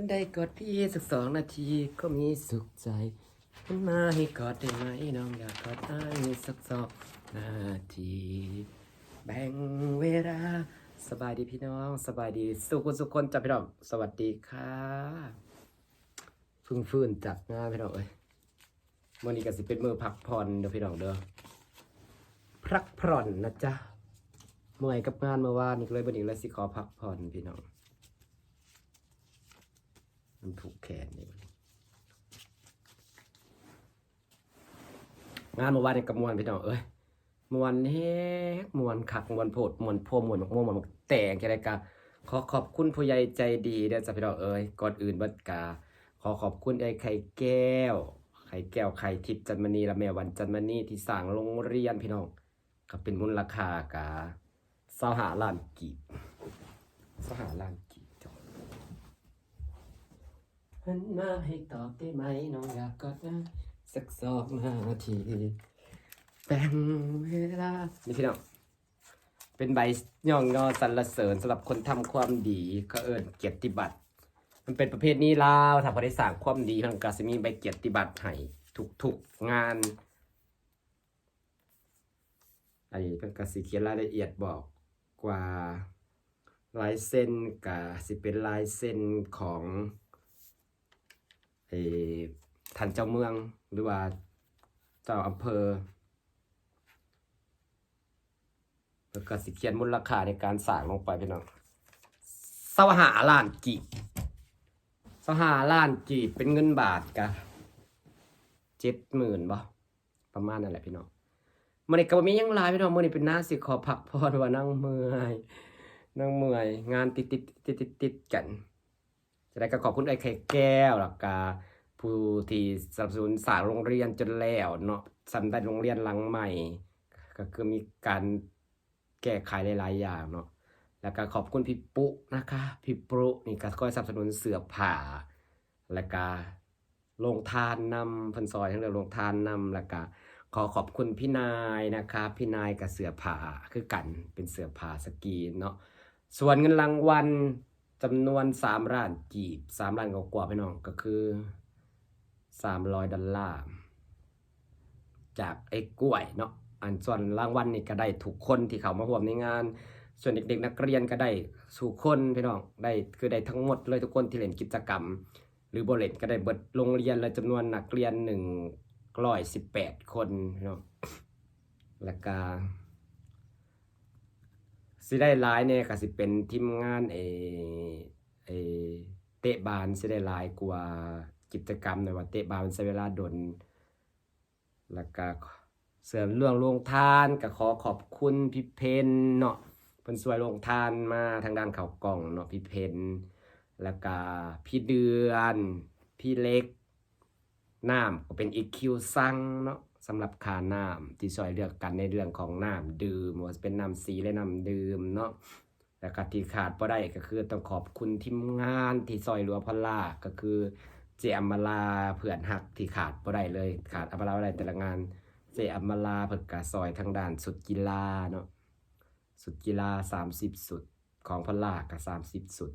ันได้กอดพี่สักสองนาทีก็มีสุขใจฉันมาให้กอดได้ไหมน้องอยากกอดอ้ายสักสองนาที แบ่งเวลาสบายดีพี่น้องสบายดี สุขสุขคนจับพี่น้องสวัสดีค่ะพึ่งฟื้นจากงานพี่น้องเอ้ยวันนี้ก็สิเป็นมือพักผ่อนเด้อพี่น้องเด้อพักผ่อนนะจ๊ะเมื่อยกับงานเมื่อวานนี่ก็เลยวันนี้เลยสิขอพักผ่อนพี่น้อง มันถูกแขนนี่งานเมื่อวานนี่กับมวนพี่น้องเอ้ยมวนแฮกมวนคักมวนโพดมวนโพมวนมวนมวนแต่งอะไรกะขอขอบคุณผู้ใหญ่ใจดีเด้อจ้ะพี่น้องเอ้ยก่อนอื่นบัดกา ขอขอบคุณไอ้ไข่แก้ว ไข่แก้วไข่ทิพย์จันมณีและแม่วันจันมณีที่สร้างโรงเรียนพี่น้องก็เป็นมูลราคากาสหาล้านกีบสหาล้านก หันมาให้ตอบได้ไหมน้องอยากกอดนะสักสองนาทีแบ่งเวลานี่พี่น้องเป็นใบย่องยอสรรเสริญสำหรับคนทำความดีก็เอิญเกียรติบัตร มันเป็นประเภทนี้ลาวถ้าพอได้สร้างความดีทางกาสิมีใบเกียรติบัตรให้ทุกๆงานอันนี้เป็นกสิเขียนรายละเอียดบอกกว่าลายเส้นกาสิเป็นลายเส้นของ ท่านเจ้าเมืองหรือว่าเจ้าอำเภอแล้วก็สิเขียนมูลค่าในการสร้างลงไปพี่น้องสวหาล้านกีบสวหาล้านกีบเป็นเงินบาทกะเจ็ดหมื่นบ่ประมาณนั่นแหละพี่น้องมันนี่ก็บ่มีหยังลายพี่น้องมื้อนี้เป็นหน้าสิขอพักผ่อนว่านั่งเมื่อยนั่งเมื่อยงานติดติดติดติดติดกัน จะได้ก็ขอบคุณไอ้ไข่แก้วแล้วก็ผู้ที่สนับสนุนสร้างโรงเรียนจนแล้วเนาะสำได้โรงเรียนหลังใหม่ ก็คือมีการแก้ไขหลายๆอย่างเนาะแล้วก็ขอบคุณพี่ปุ๊นะคะพี่ปุ๊นี่ก็คอยสนับสนุนเสือผ้าแล้วก็ลงทานนำพันซอยทั้งเรื่องลงทานนำแล้วก็ขอขอบคุณพี่นายนะคะพี่นายกับเสือผ้าคือกันเป็นเสือผ้าสกีนเนาะส่วนเงินรางวัล จำนวนสามล้านกีบสามล้านกว่าๆพี่น้องก็คือสามร้อยดอลลาร์จากไอ้กล้วยเนาะอันส่วนรางวัลนี่ก็ได้ทุกคนที่เขามาร่วมในงาน ส่วนเด็กๆ นักเรียนก็ได้สู่คนพี่น้องได้คือได้ทั้งหมดเลยทุกคนที่เล่นกิจกรรม หรือโบเล่นก็ได้เบิดโรงเรียนและจำนวนนักเรียนหนึ่งร้อยสิบแปดคนพี่น้องแล้วก็ สิได้หลายเนี่ยก็สิเป็นทีมงานเอเอเตะบานสิได้หลายกว่ากิจกรรมในว่าเตะบานมันใช้เวลาดนแล้วก็เสริมเรื่องโรงทานก็ขอขอบคุณพี่เพนเนาะเพิ่นสวยโรงทานมาทางด้านเขาวกล่องเนาะพี่เพนแล้วก็พี่เดือน พี่เล็กน้ำก็เป็นอีคิวซังเนาะ สำหรับค่าน้ำที่ซอยเลือกกันในเรื่องของน้ำดื่มว่าเป็นน้ำสีและน้ำดื่มเนาะแล้วก็ที่ขาดบ่ได้ก็คือต้องขอบคุณทีมงานที่ซอยหลัวพอล่าก็คือเจอมมาลาเพื่อนหักที่ขาดบ่ได้เลย ขาดอัมาลาบ่ได้แต่ละงาน เจอมมาลาเพิ่นก็ซอยทางด้านสุดกีฬาเนาะสุดกีฬา 30 สุดของพอล่าก็30 สุด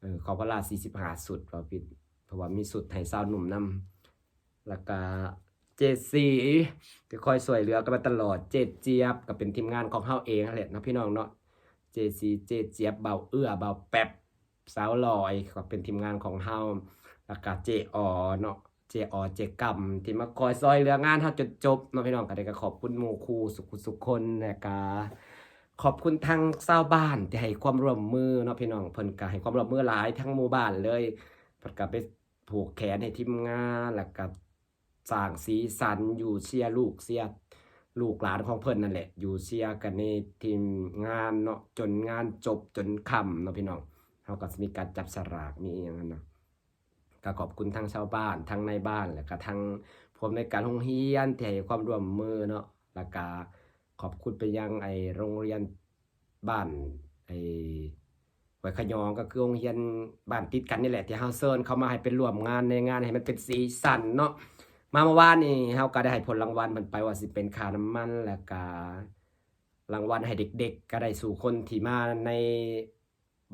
เออของพอลล่า45 สุดเราผิดเพราะว่ามีสุดให้สาวหนุ่มนำแล้วก็ เจดสีที่คอยสวยเหลือกันมาตลอดเจดเจี๊ยบก็เป็นทีมงานของเฮาเองนั่นแหละนะพี่น้องเนาะเจดสีเจดเจี๊ยบเบาเอื้อเบาแป๊บสาวลอยก็เป็นทีมงานของเฮาแล้วก็เจออเนาะเจออเจกำที่มาคอยซอยเหลืองานเฮาจนจบเนาะพี่น้องก็ได้ก็ขอบคุณหมู่ครูสุขุสุขคนแล้วก็ขอบคุณทางชาวบ้านที่ให้ความร่วมมือเนาะพี่น้องเพิ่นก็ให้ความร่วมมือหลายทั้งหมู่บ้านเลยเพิ่นก็ไปผูกแขนให้ทีมงานแล้วก็ สร้างสีสันอยู่เชียร์ลูกเชียร์ลูกหลานของเพิ่นนั่นแหละ อยู่เชียร์กันในทีมงานเนาะจนงานจบจนค่ำเนาะพี่น้องเขาก็มีการจับสลากมีอย่างนั้นเนาะก็ขอบคุณทั้งชาวบ้านทั้งในบ้านแล้วก็ทั้งผมในการโรงเรียนที่ให้ความร่วมมือเนาะแล้วก็ขอบคุณไปยังไอโรงเรียนบ้านไอไว้ขยองก็คือโรงเรียนบ้านติดกันนี่แหละที่เฮาเซิร์นเขามาให้เป็นร่วมงานในงานให้มันเป็นสีสันเนาะ มาเมื่อวานนี่เฮาก็ได้ให้ผลรางวัลมันไปว่าสิเป็นค่าน้ำมันแล้วก็รางวัลให้เด็ก ๆ ก็ได้สู่คนที่มาใน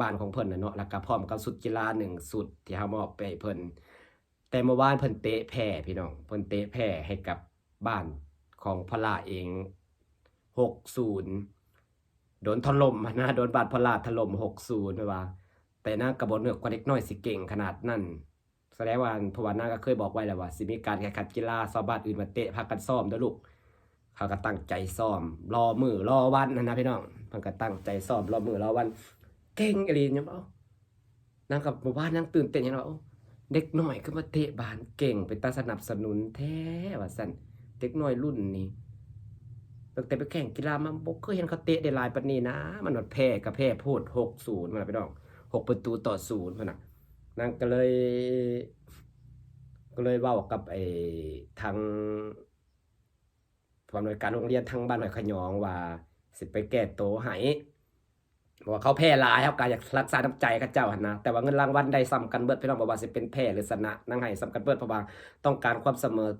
บ้านของเพิ่นน่ะเนาะแล้วก็พร้อมกับสุดกีฬาหนึ่งสุดที่เฮามอบไปเพิ่นแต่เมื่อวานเพิ่นเตะแพ้พี่น้องเพิ่นเตะแพ้ให้กับบ้านของพลาเอง60โดนถล่มนะโดนบาดพลาถล่ม60ไม่ว่า แต่นางก็บ่นึกว่าเด็กน้อยสิเก่งขนาดนั้น สดงว่าพว่านาก็เคยบอกไว้แล้วว่าสิมีการแข่งขันกีฬาชาวบ้านอื่นมาเตะพากันซ้อมเด้อลูกเขาก็ตั้งใจซ้อม รอมือรอวันนะนะพี่น้องเพิ่นก็ตั้งใจซ้อมรอมือรอวัน เก่งอลีเนี่ยเอ้านางกับหมู่บ้านนางตื่นเต้นอย่างเนาเอ้าเด็กหน้อยขึ้นมาเตะบานเก่งเป็นตาสนับสนุนแท้ว่าซั่นเด็กหน้อยรุ่นนี้ตั้งแต่ไปแข่งกีฬามาบ่เคยเห็นเขาเตะได้ลายปานนี้นะ มันหมดแพ้ก็แพ้โพด6-0มาพี่น้อง6ประตูต่อ0พุ่นน่ะ นางก็เลย ก็เลยเว้ากับไอ้ทางผู้อำนวยการโรงเรียนทางบ้านหน่อยขยองว่า สิไปแก้โตให้บอกว่าเขาแพ้ลายครับการอยากรักษาน้ำใจเขาเจ้าหันนะแต่ว่าเงินรางวัลได้ซ้ำกันเบิดพี่น้องบอกว่าสิเป็นแพ้หรือชนะนางให้ซ้ำกันเบิดเพราะว่าต้องการความเสมอ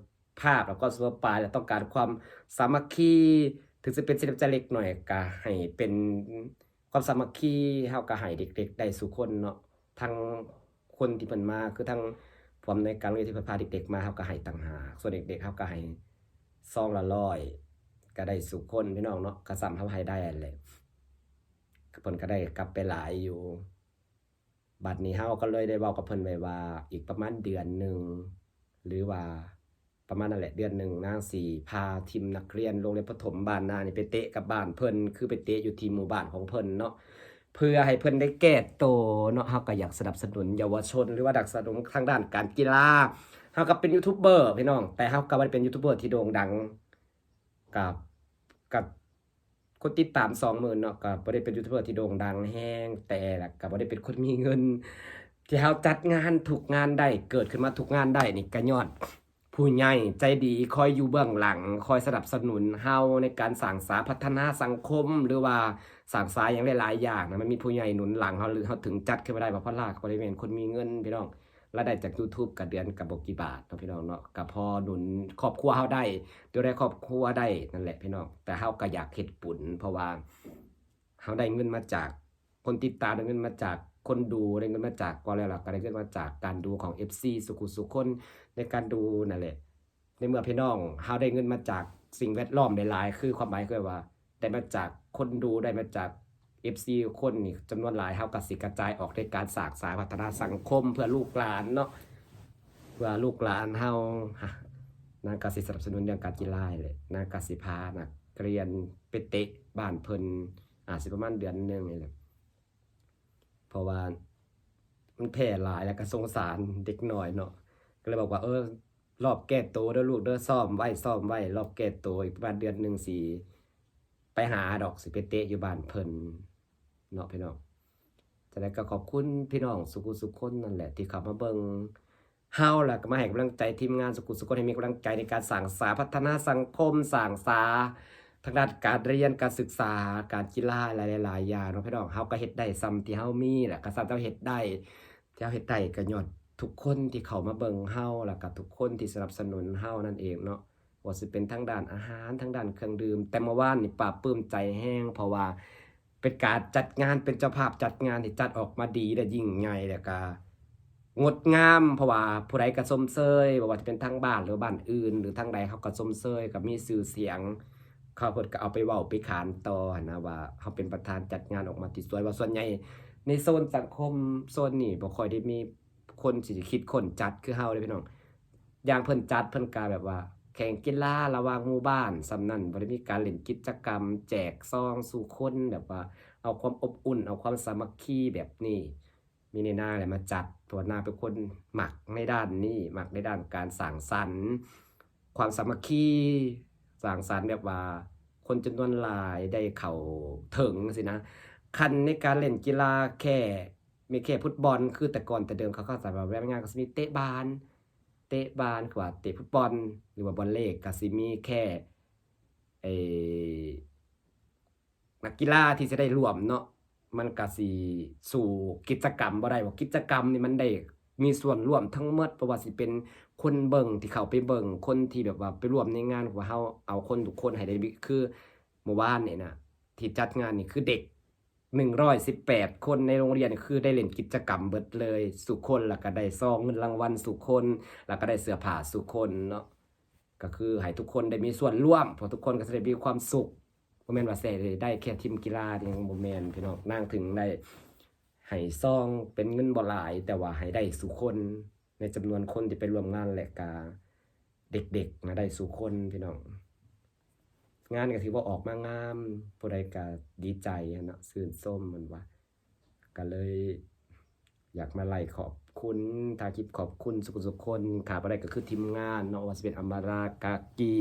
ภาพแล้วก็เสมอปลายและต้องการความสามัคคีถึงจะเป็นศิลปะเล็กหน่อยก็ให้เป็นความสามัคคีเฮาก็ให้เด็กๆได้สู่คนเนาะทั้ง คนที่เพิ่นมาคือทั้งผู้อำนการเรียนที่เพิ่นพาเด็กๆมาเฮาก็ให้ต่างหากส่วนเด็กๆเฮาก็ให้ซองละร้อยก็ได้สุคนพี่น้องเนาะก็ซ้ำเฮาให้ได้อันแหละก็เพิ่นก็ได้กลับไปหลายอยู่ บัดนี้เฮาก็เลยได้เว้ากับเพิ่นไว้ว่า อีกประมาณเดือนหนึ่งหรือว่าประมาณนั่นแหละเดือนหนึ่งนางสี่พาทีมนักเรียนโรงเรียนประถมบ้านนานี่ไปเตะกับบ้านเพิ่นคือไปเตะอยู่ที่หมู่บ้านของเพิ่นเนาะ เพื่อให้เพิ่อนได้แก้โตเนาะเฮาก็อยากสนับสนุนเยาวชน หรือว่าดักสนับสนุนทางด้านการกีฬาเฮาก็เป็นยูทูบเบอร์พี่น้อง แต่เฮาก็บ่ได้เป็นยูทูบเบอร์ที่โด่งดังกับกับคนติดตาม20,000เนาะก็บ่ได้เป็นยูทูบเบอร์ที่โด่งดังแฮงแต่ละก็บ่ได้เป็นคนมีเงิน ที่เฮาจัดงานทุกงานได้เกิดขึ้นมาทุกงานได้นี่ก็ยอดผู้ใหญ่ใจดีคอยอยู่เบื้องหลัง คอยสนับสนุนเฮาในการสร้างสาพัฒนาสังคมหรือว่า สางสาอย่างหลายๆอย่างนะมันมีผู้ใหญ่หนุนหลังเฮาหรือเฮาถึงจัดขึ้นมาได้ว่าเพราะลากบริเวณคนมีเงินพี่น้องรายได้จาก YouTube กับเดือนกับบกี่บาทพี่น้องเนาะกับพอหนุนครอบครัวเฮาได้ดูแลครอบครัวได้นั่นแหละพี่น้องแต่เฮาก็อยากเฮ็ดปุนเพราะว่าเฮาได้เงินมาจากคนติดตามได้เงินมาจากคนดูได้เงินมาจากก็แล้วล่ะก็ได้เงินมาจากการดูของ FC สุขุสุคนในการดูนั่นแหละในเมื่อพี่น้องเฮาได้เงินมาจากสิ่งแวดล้อมหลายๆคือความหมายคือว่า ได้มาจากคนดูได้มาจาก FC คนนี่จำนวนหลายเฮาก็สิกระจายออกในการสางสายพัฒนาสังคมเพื่อลูกหลานเนาะเพื่อลูกหลานเฮานางกสิสนับสนุนเรื่องการกีฬาเลยนางกสิพานักเรียนไปเตะบ้านเพิ่นอาจสิประมาณเดือนหนึงนี่แหละเพราะว่ามันแพร่หลายแล้วก็สงสารเด็กหน้อยเนาะก็เลยบอกว่าเออรอบแก้ตัวเด้อลูกเด้อซ่อมไว้ซ่อมไว้รอบแก้ตัวอีกประมาณเดือนหนึ่งสิ ไปหาดอกสิไปเตะอยู่บ้านเพิ่นเนาะพี่น้องจะได้ก็ขอบคุณพี่น้องสุขุสุขคนนั่นแหละ ที่เข้ามาเบิ่งเฮาล่ะก็มาให้กำลังใจทีมงานสุขุสุขคนให้มีกำลังใจในการสร้างสาพัฒนาสังคมสร้างสาทางด้านการเรียนการศึกษาการกีฬาหลายๆอย่างเนาะพี่น้องเฮาก็เฮ็ดได้ซ้ำที่เฮามีแหละก็ซ้ำที่เฮาเฮ็ดได้ที่เฮาเฮ็ดได้ก็ยอดทุกคนที่เข้ามาเบิ่งเฮาแล้วก็ทุกคนที่สนับสนุนเฮานั่นเองเนาะ ว่าสิเป็นทั้งด้านอาหารทั้งด้านเครื่องดื่ม แต่เมื่อวานนี่ปลาบปลื้มใจแห้งเพราะว่าเป็นการจัดงานเป็นเจ้าภาพจัดงานที่จัดออกมาดีและยิ่งใหญ่แล้วก็งดงามเพราะว่าผู้ใดก็ชมเชยบ่ว่าจะเป็นทางบ้านหรือบ้านอื่น หรือทางใดเขาก็ชมเชยก็มีชื่อเสียง เขาเพิ่นก็เอาไปเว้าไปขานต่อนะว่าเขาเป็นประธานจัดงานออกมาที่สวยว่าส่วนใหญ่ในโซนสังคมโซนนี้บ่ค่อยได้มีคนสิคิดคนจัดคือเฮาเด้พี่น้องอย่างเพิ่นจัดเพิ่นก็แบบว่า แข่งกีฬาระหว่างหมู่บ้านสำนันบ่ได้มีการเล่นกิจกรรม แจกซองสู่คนแบบว่า เอาความอบอุ่น เอาความสามัคคีแบบนี้ มีในหน้าแหละมาจัดตัวหน้าเป็นคนหมักในด้านนี้หมักในด้านการสร้างสรรค์ความสามัคคีสร้างสรรค์แบบว่า คนจำนวนหลายได้เข้าถึงสินะคันในการเล่นกีฬาแค่มีแค่ฟุตบอลคือแต่ก่อนแต่เดิมเขาเข้าใจว่าแวบงานก็สิมีเตะบาส เตะบาสคือว่าเตะฟุตบอล หรือว่าบอลเลขก็สิมีแค่ไอ้นักกีฬาที่จะได้ร่วมเนาะมันก็สิสู่กิจกรรมบ่ได้ว่ากิจกรรมนี่มันได้มีส่วนร่วมทั้งหมดเพราะว่าสิเป็นคนเบิ่งที่เขาไปเบิ่งคนที่แบบว่าไปร่วมในงานว่าเฮาเอาคนทุกคนให้ได้คือเมื่อวานเนี่ยนะที่จัดงานนี่คือเด็ก 118 คนในโรงเรียนคือได้เล่นกิจกรรมเบิดเลย สุคนแล้วก็ได้ซองเงินรางวัลสุคน แล้วก็ได้เสื้อผ้าสุคนเนาะก็คือให้ทุกคนได้มีส่วนร่วมเพราะทุกคนก็จะได้มีความสุขบ่แม่นว่าแซ่ได้แค่ทีมกีฬาเพียงบ่แม่นพี่น้องนั่งถึงได้ให้ซองเป็นเงินบ่หลาย แต่ว่าให้ได้สุคนในจำนวนคนที่ไปร่วมงานแหละกาเด็กๆนะได้สุคนพี่น้อง งานก็ถือว่าออกมางามผู้ใดก็ดีใจเนาะซื่นส้มมันว่าก็เลย อยากมาไล่ขอบคุณทาคลิปขอบคุณสุขสุขคนขาบ่ได้ก็คือทีมงานเนาะว่าเป็นอมารากากี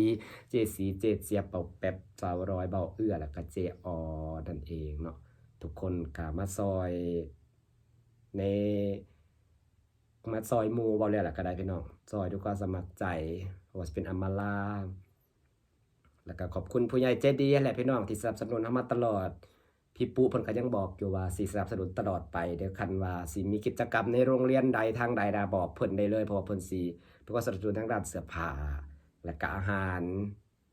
เจสีเจเสียเป่าแป๊บสาวร้อยเบาเอื้อแล้วก็เจออนั่นเองเนาะทุกคนก็มาซอยในมาซอยมูเบาเลยแหละก็ได้พี่น้องซอยด้วยความสมัครใจว่าสิเป็นอมารา แล้วก็ขอบคุณผู้ใหญ่ใจดีแหละพี่น้องที่สนับสนุนเฮามาตลอด พี่ปุ๊เพิ่นก็ยังบอกอยู่ว่าสิสนับสนุนตลอดไปเดี๋ยวคันว่าสิมีกิจกรรมในโรงเรียนใดทางใดดาบอกเพิ่นได้เลยเพราะว่าเพิ่นสิเพิ่นก็สนับสนุนทางด้านเสื้อผ้าและก็อาหาร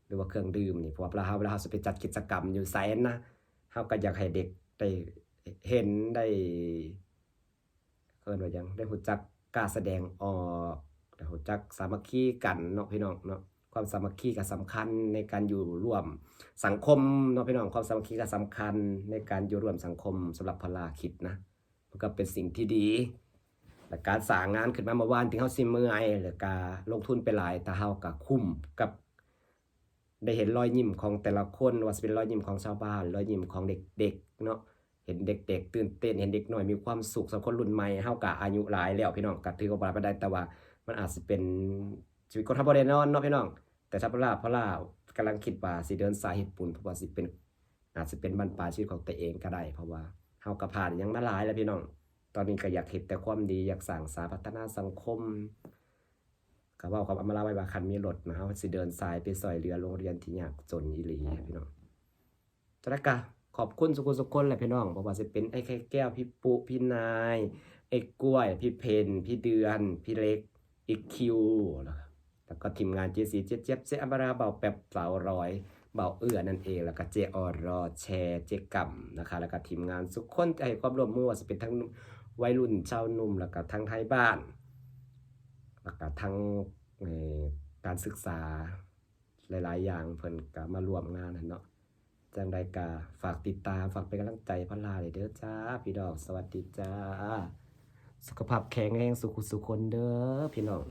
หรือว่าเครื่องดื่มนี่เพราะว่าเวลาเฮาเวลาเฮาสิไปจัดกิจกรรมอยู่ไสนนะเฮาก็อยากให้เด็กได้เห็นได้เอิ้นว่าหยังได้รู้จักการแสดงออกได้รู้จักสามัคคีกันเนาะพี่น้องเนาะ ความสามัคคีก็สำคัญในการอยู่ร่วมสังคมเนาะพี่น้องความสามัคคีก็สำคัญในการอยู่ร่วมสังคมสำหรับพลาคิดนะมันก็เป็นสิ่งที่ดีและการสร้างงานขึ้นมาเมื่อวานถึงเฮาสิเมื่อยหรือการลงทุนไปหลายแต่เฮาก็คุ้มกับได้เห็นรอยยิ้มของแต่ละคนว่าสิเป็นรอยยิ้มของชาวบ้านรอยยิ้มของเด็กๆเนาะเห็นเด็ก ๆ ตื่นเต้นเห็นเด็กหน้อยมีความสุขสำหรับคนรุ่นใหม่เฮาก็อายุหลายแล้วพี่น้องก็ถือว่าบ่ได้ปานใดแต่ว่า มันอาจสิเป็นชีวิตคนธรรมดานอนเนาะพี่น้อง แต่ถ้าพลาพลากำลังคิดว่าสิเดินสายเฮ็ดปุญเพราะว่าสิเป็นอาจสิเป็นบรรปลายชีวิตของตัวเองก็ได้ เพราะว่าเฮาก็ผ่านยังมาหลายแล้วพี่น้อง ตอนนี้ก็อยากเฮ็ดแต่ความดีอยากสร้างสาพัฒนาสังคมก็ว้ากับอมาลาไว้ว่าคันมีรถนะเฮาสิเดินสายไปซอยเหลือโรงเรียนที่ยากจนอีหลีพี่น้องจักกะขอบคุณสุขุสุขคนแหละพี่น้องบ่ว่าสิเป็นไอ้ไข่แก้วพี่ปุพี่นายไอ้กล้วย พี่เพนพี่เดือน พี่เล็กอีกคิวแล้ว แล้วก็ทีมงานเจสีเจเจี๊ยบเจอัมบราเบาแป๊บสาวร้อยเบาเอื้อนั่นเอง แล้วก็เจออรอแชร์เจกัมนะคะ แล้วก็ทีมงานสุขคนใจความร่วมมือว่าจะเป็นทั้งวัยรุ่นชาวหนุ่ม แล้วก็ทั้งไทยบ้าน แล้วก็ทั้งการศึกษาหลาย ๆ อย่างเพิ่นก็มารวมงานนั่นเนาะจังใดก็ฝากติดตามฝากเป็นกำลังใจพะลาเลยเด้อจ้า พี่ดอกสวัสดีจ้า สุขภาพแข็งแรงสุขสุขคนเด้อพี่น้อง